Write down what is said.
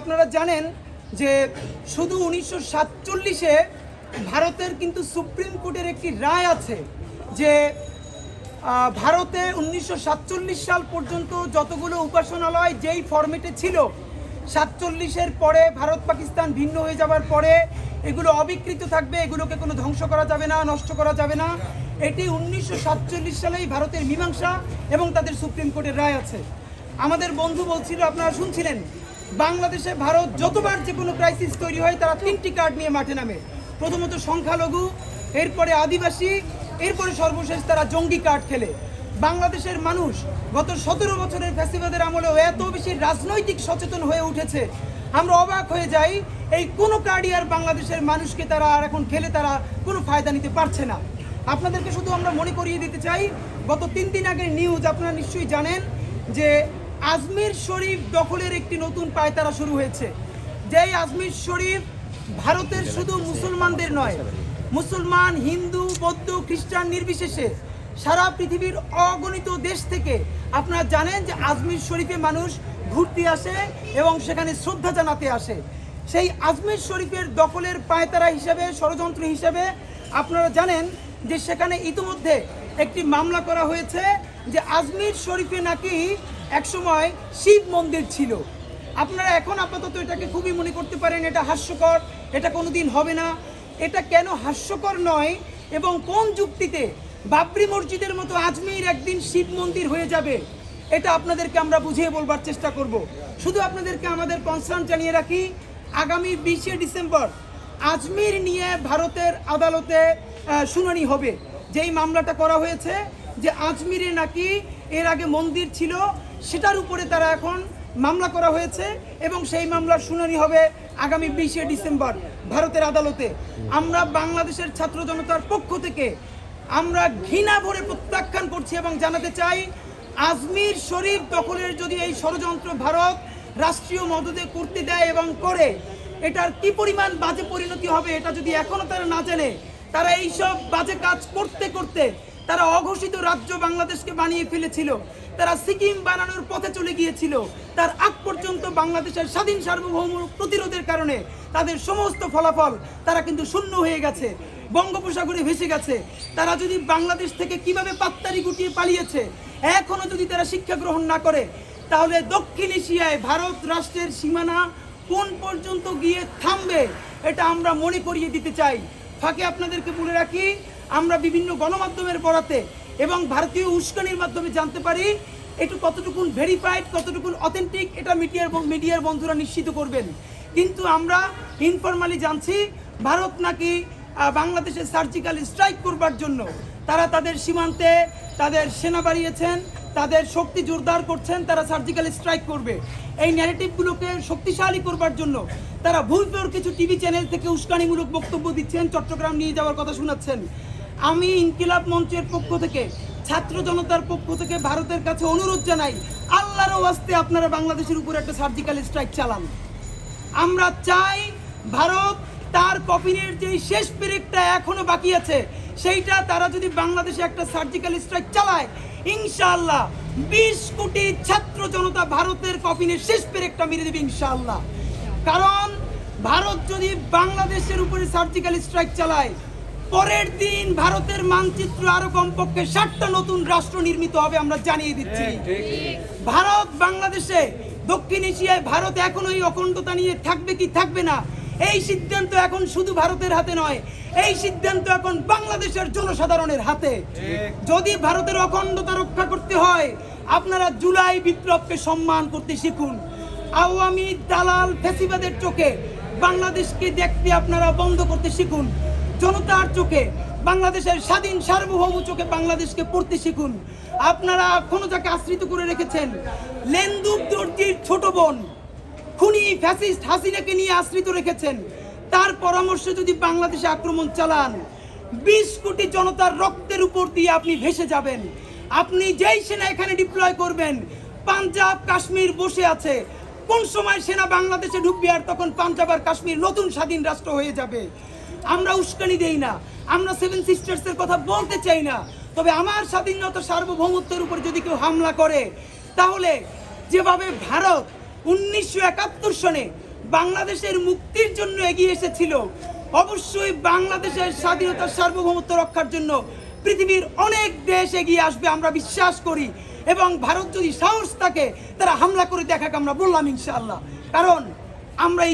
আপনারা জানেন যে শুধু উনিশশো সাতচল্লিশে ভারতের কিন্তু সুপ্রিম কোর্টের একটি রায় আছে যে ভারতে উনিশশো সাতচল্লিশ সাল পর্যন্ত যতগুলো উপাসনালয় যেই ফরম্যাটে ছিল, সাতচল্লিশের পরে ভারত পাকিস্তান ভিন্ন হয়ে যাওয়ার পরে এগুলো অবিকৃত থাকবে, এগুলোকে কোনো ধ্বংস করা যাবে না, নষ্ট করা যাবে না। এটি উনিশশো সাতচল্লিশ সালেই ভারতের মীমাংসা এবং তাদের সুপ্রিম কোর্টের রায় আছে। আমাদের বন্ধু বলছিল, আপনারা শুনছিলেন বাংলাদেশে ভারত যতবার যে কোনো ক্রাইসিস তৈরি হয়, তারা তিনটি কার্ড নিয়ে মাঠে নামে। প্রথমত সংখ্যালঘু, এরপরে আদিবাসী, এরপরে সর্বশেষ তারা জঙ্গি কার্ড খেলে। বাংলাদেশের মানুষ গত সতেরো বছরের ফ্যাসিবাদের আমলেও এত বেশি রাজনৈতিক সচেতন হয়ে উঠেছে। আমরা অবাক হয়ে যাই, এই কোনো কার্ডই আর বাংলাদেশের মানুষকে তারা আর এখন খেলে তারা কোনো ফায়দা নিতে পারছে না। আপনাদেরকে শুধু আমরা মনে করিয়ে দিতে চাই, গত তিন দিন আগের নিউজ আপনারা নিশ্চয়ই জানেন যে আজমির শরীফ দখলের একটি নতুন পায়তারা শুরু হয়েছে। যেই আজমির শরীফ ভারতের শুধু মুসলমানদের নয়, মুসলমান, হিন্দু, বৌদ্ধ, খ্রিস্টান নির্বিশেষে সারা পৃথিবীর অগণিত দেশ থেকে আপনারা জানেন যে আজমির শরীফে মানুষ ঘুরতে আসে এবং সেখানে শ্রদ্ধা জানাতে আসে। সেই আজমির শরীফের দখলের পায়তারা হিসেবে, ষড়যন্ত্র হিসেবে আপনারা জানেন যে সেখানে ইতিমধ্যে একটি মামলা করা হয়েছে যে আজমির শরীফে নাকি একসময় শিব মন্দির ছিল। আপনারা এখন আপাতত এটাকে খুবই মনে করতে পারেন, এটা হাস্যকর, এটা কোনোদিন হবে না। এটা কেন হাস্যকর নয় এবং কোন যুক্তিতে বাবরি মসজিদের মতো আজমির একদিন শিব মন্দির হয়ে যাবে, এটা আপনাদেরকে আমরা বুঝিয়ে বলবার চেষ্টা করব। শুধু আপনাদেরকে আমাদের কনসার্ন জানিয়ে রাখি, আগামী বিশে ডিসেম্বর আজমির নিয়ে ভারতের আদালতে শুনানি হবে। যেই মামলাটা করা হয়েছে যে আজমিরে নাকি এর আগে মন্দির ছিল সেটার উপরে তারা এখন মামলা করা হয়েছে এবং সেই মামলার শুনানি হবে আগামী বিশে ডিসেম্বর ভারতের আদালতে। আমরা বাংলাদেশের ছাত্র জনতার পক্ষ থেকে আমরা ঘৃণা ভরে প্রত্যাখ্যান করছি এবং জানাতে চাই, আজমির শরীফ দখলের যদি এই ষড়যন্ত্র ভারত রাষ্ট্রীয় মদদে করতে দেয় এবং করে, এটার কি পরিমাণ বাজে পরিণতি হবে এটা যদি এখনও তারা না জানে, তারা এইসব বাজে কাজ করতে করতে তারা অঘোষিত রাজ্য বাংলাদেশকে বানিয়ে ফেলেছিল। তারা সিকিম বানানোর পথে চলে গিয়েছিল। তার আগ পর্যন্ত বাংলাদেশের স্বাধীন সার্বভৌম প্রতিরোধের কারণে তাদের সমস্ত ফলাফল তারা কিন্তু শূন্য হয়ে গেছে, বঙ্গোপসাগরে ভেসে গেছে। তারা যদি বাংলাদেশ থেকে কীভাবে পাত্তারি গুটিয়ে পালিয়েছে এখনও যদি তারা শিক্ষা গ্রহণ না করে, তাহলে দক্ষিণ এশিয়ায় ভারত রাষ্ট্রের সীমানা কোন পর্যন্ত গিয়ে থামবে, এটা আমরা মনে করিয়ে দিতে চাই। ফাঁকে আপনাদেরকে বলে রাখি আমরা বিভিন্ন গণমাধ্যমের পড়াতে এবং ভারতীয় উস্কানির মাধ্যমে জানতে পারি একটু কতটুকুন ভেরিফাইড কতটুকুন অথেন্টিক এটা মিডিয়ার মিডিয়ার বন্ধুরা নিশ্চিত করবেন। কিন্তু আমরা ইনফরমালি জানছি, ভারত নাকি বাংলাদেশে সার্জিক্যাল স্ট্রাইক করবার জন্য তারা তাদের সীমান্তে তাদের সেনা বাড়িয়েছেন তাদের শক্তি জোরদার করছেন, তারা সার্জিক্যাল স্ট্রাইক করবে। এই ন্যারেটিভগুলোকে শক্তিশালী করবার জন্য তারা ভুলপের কিছু টিভি চ্যানেল থেকে উস্কানিমূলক বক্তব্য দিচ্ছেন, চট্টগ্রাম নিয়ে যাওয়ার কথা শোনাচ্ছেন। আমি ইনকিলাব মঞ্চের পক্ষ থেকে, ছাত্র জনতার পক্ষ থেকে ভারতের কাছে অনুরোধ জানাই, আল্লাহর ওয়াস্তে আপনারা বাংলাদেশের উপর একটা সার্জিক্যাল স্ট্রাইক চালান। আমরা চাই ভারত তার কফিনের যে শেষ পেরেকটা এখনও বাকি আছে সেইটা তারা যদি বাংলাদেশে একটা সার্জিক্যাল স্ট্রাইক চালায় ইনশাআল্লাহ বিশ কোটি ছাত্র জনতা ভারতের কফিনের শেষ পেরেকটা মেরে দেবে ইনশাআল্লাহ। কারণ ভারত যদি বাংলাদেশের উপরে সার্জিক্যাল স্ট্রাইক চালায় পরের দিন ভারতের মানচিত্র আরও কমপক্ষে ষাটটা নতুন রাষ্ট্র নির্মিত হবে আমরা জানিয়ে দিচ্ছি। ভারত বাংলাদেশে দক্ষিণ এশিয়ায় ভারত এখন ওই অখণ্ডতা নিয়ে থাকবে কি থাকবে না এই সিদ্ধান্ত এখন শুধু ভারতের হাতে নয় এই সিদ্ধান্ত এখন বাংলাদেশের জনসাধারণের হাতে। যদি ভারতের অখণ্ডতা রক্ষা করতে হয় আপনারা জুলাই বিপ্লবকে সম্মান করতে শিখুন। আওয়ামী দালাল ফেসিবাদের চোখে বাংলাদেশকে দেখতে আপনারা বন্ধ করতে শিখুন। জনতার চোখে বাংলাদেশের স্বাধীন সার্বভৌম চোখে বাংলাদেশকে পড়তে শিখুন। আপনারা যাকে আশ্রিত করে রেখেছেন লেন্দুক দর্জির ছোট বোন। খুনি ফ্যাসিস্ট হাসিনাকে নিয়ে আশ্রিত রেখেছেন। তার পরামর্শে যদি বাংলাদেশে আক্রমণ চালান, বিশ কোটি জনতার রক্তের উপর দিয়ে আপনি ভেসে যাবেন। আপনি যেই সেনা এখানে ডিপ্লয় করবেন, পাঞ্জাব, কাশ্মীর বসে আছে। কোন সময় সেনা বাংলাদেশে ঢুকবে আর তখন পাঞ্জাব আর কাশ্মীর নতুন স্বাধীন রাষ্ট্র হয়ে যাবে? আমরা উস্কানি দেই না। আমরা সেভেন সিস্টার্সের কথা বলতে চাই না। তবে আমার স্বাধীনতা সার্বভৌমত্বের উপর যদি কেউ হামলা করে, তাহলে যেভাবে ভারত উনিশশো একাত্তর সনে বাংলাদেশের মুক্তির জন্য এগিয়ে এসেছিল। অবশ্যই বাংলাদেশের স্বাধীনতার সার্বভৌমত্ব রক্ষার জন্য পৃথিবীর অনেক দেশ এগিয়ে আসবে আমরা বিশ্বাস করি এবং ভারত যদি সাহস থাকে তারা হামলা করে দেখাকে আমরা বললাম ইনশাল্লাহ কারণ আমরা